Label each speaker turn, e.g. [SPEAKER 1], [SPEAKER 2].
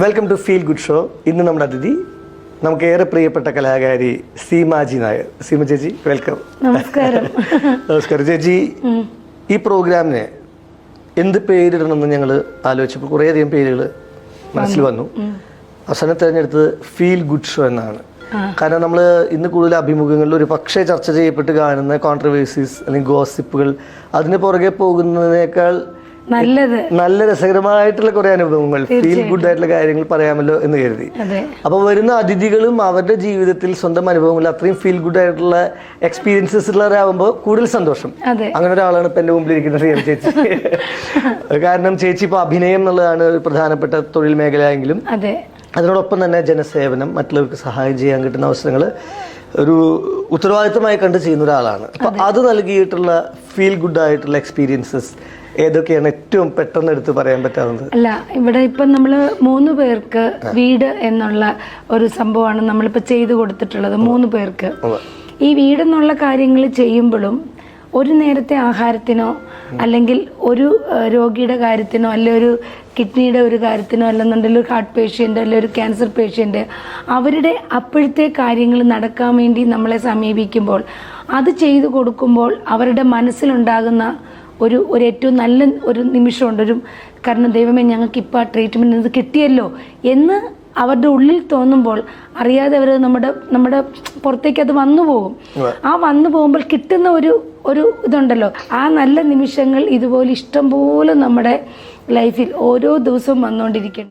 [SPEAKER 1] Welcome to feel good show ഇന്ന് നമ്മുടെ അതിഥി നമുക്ക് ഏറെ പ്രിയപ്പെട്ട കലാകാരി സീമാജി നായർ. സീമ ചേച്ചി വെൽക്കം
[SPEAKER 2] നമസ്കാരം.
[SPEAKER 1] നമസ്കാരം. ചേച്ചി ഈ പ്രോഗ്രാമിനെ എന്ത് പേരിടണമെന്ന് ഞങ്ങൾ ആലോചിച്ചപ്പോൾ കുറേയധികം പേരുകൾ മനസ്സിൽ വന്നു. അവസാനം തിരഞ്ഞെടുത്തത് ഫീൽ ഗുഡ് ഷോ എന്നാണ്. കാരണം നമ്മൾ ഇന്ന് കൂടുതൽ അഭിമുഖങ്ങളിൽ ഒരു പക്ഷേ ചർച്ച ചെയ്യപ്പെട്ട് കാണുന്ന കോൺട്രവേഴ്സീസ് അല്ലെങ്കിൽ ഗോസിപ്പുകൾ അതിന് പുറകെ പോകുന്നതിനേക്കാൾ
[SPEAKER 2] നല്ലത്.
[SPEAKER 1] നല്ല രസകരമായിട്ടുള്ള കുറെ അനുഭവങ്ങൾ ഫീൽ ഗുഡ് ആയിട്ടുള്ള കാര്യങ്ങൾ പറയാമല്ലോ എന്ന് കരുതി. അപ്പോൾ വരുന്ന അതിഥികളും അവരുടെ ജീവിതത്തിൽ സ്വന്തം അനുഭവങ്ങൾ അത്രയും ഫീൽ ഗുഡ് ആയിട്ടുള്ള എക്സ്പീരിയൻസസ് ഉള്ളവരാകുമ്പോൾ കൂടുതൽ സന്തോഷം. അങ്ങനെ ഒരാളാണ് ഇപ്പം എന്റെ ഇരിക്കുന്നത് ശ്രീ ചേച്ചി. കാരണം ചേച്ചി ഇപ്പോൾ അഭിനയം എന്നുള്ളതാണ് ഒരു പ്രധാനപ്പെട്ട തൊഴിൽ മേഖലയെങ്കിലും.
[SPEAKER 2] അതെ.
[SPEAKER 1] അതിനോടൊപ്പം തന്നെ ജനസേവനം മറ്റുള്ളവർക്ക് സഹായം ചെയ്യാൻ കിട്ടുന്ന അവസരങ്ങൾ ഒരു ഉത്തരവാദിത്തമായി കണ്ട് ചെയ്യുന്ന ഒരാളാണ്. അപ്പൊ അത്. നൽകിയിട്ടുള്ള ഫീൽ ഗുഡ് ആയിട്ടുള്ള എക്സ്പീരിയൻസസ് ഏതൊക്കെയാണ് ഏറ്റവും പെട്ടെന്ന് എടുത്ത് പറയാൻ പറ്റാവുന്നത്?
[SPEAKER 2] അല്ല ഇവിടെ ഇപ്പം നമ്മൾ മൂന്ന് പേർക്ക് വീട് എന്നുള്ള ഒരു സംഭവമാണ് നമ്മളിപ്പോൾ ചെയ്തു കൊടുത്തിട്ടുള്ളത് മൂന്ന് പേർക്ക്. ഈ വീടെന്നുള്ള കാര്യങ്ങൾ ചെയ്യുമ്പോഴും ഒരു നേരത്തെ ആഹാരത്തിനോ അല്ലെങ്കിൽ ഒരു രോഗിയുടെ കാര്യത്തിനോ അല്ലെ ഒരു കിഡ്നിയുടെ ഒരു കാര്യത്തിനോ അല്ലെന്നുണ്ടെങ്കിൽ ഒരു ഹാർട്ട് പേഷ്യന്റ് അല്ലെ ഒരു ക്യാൻസർ പേഷ്യന്റ് അവരുടെ അപ്പോഴത്തെ കാര്യങ്ങൾ നടക്കാൻ വേണ്ടി നമ്മളെ സമീപിക്കുമ്പോൾ അത് ചെയ്തു കൊടുക്കുമ്പോൾ അവരുടെ മനസ്സിലുണ്ടാകുന്ന ഒരു ഒരു ഏറ്റവും നല്ല ഒരു നിമിഷമുണ്ട്. ഒരു കാരണം ദൈവമേ ഞങ്ങൾക്ക് ഇപ്പോൾ ആ ട്രീറ്റ്മെന്റ് കിട്ടിയല്ലോ എന്ന് അവരുടെ ഉള്ളിൽ തോന്നുമ്പോൾ അറിയാതെ അവർ നമ്മുടെ നമ്മുടെ പുറത്തേക്ക് അത്. വന്നു പോകും ആ വന്നു പോകുമ്പോൾ കിട്ടുന്ന ഒരു ഒരു ഇതുണ്ടല്ലോ. ആ നല്ല നിമിഷങ്ങൾ ഇതുപോലെ ഇഷ്ടം പോലെ നമ്മുടെ ലൈഫിൽ ഓരോ ദിവസവും വന്നുകൊണ്ടിരിക്കും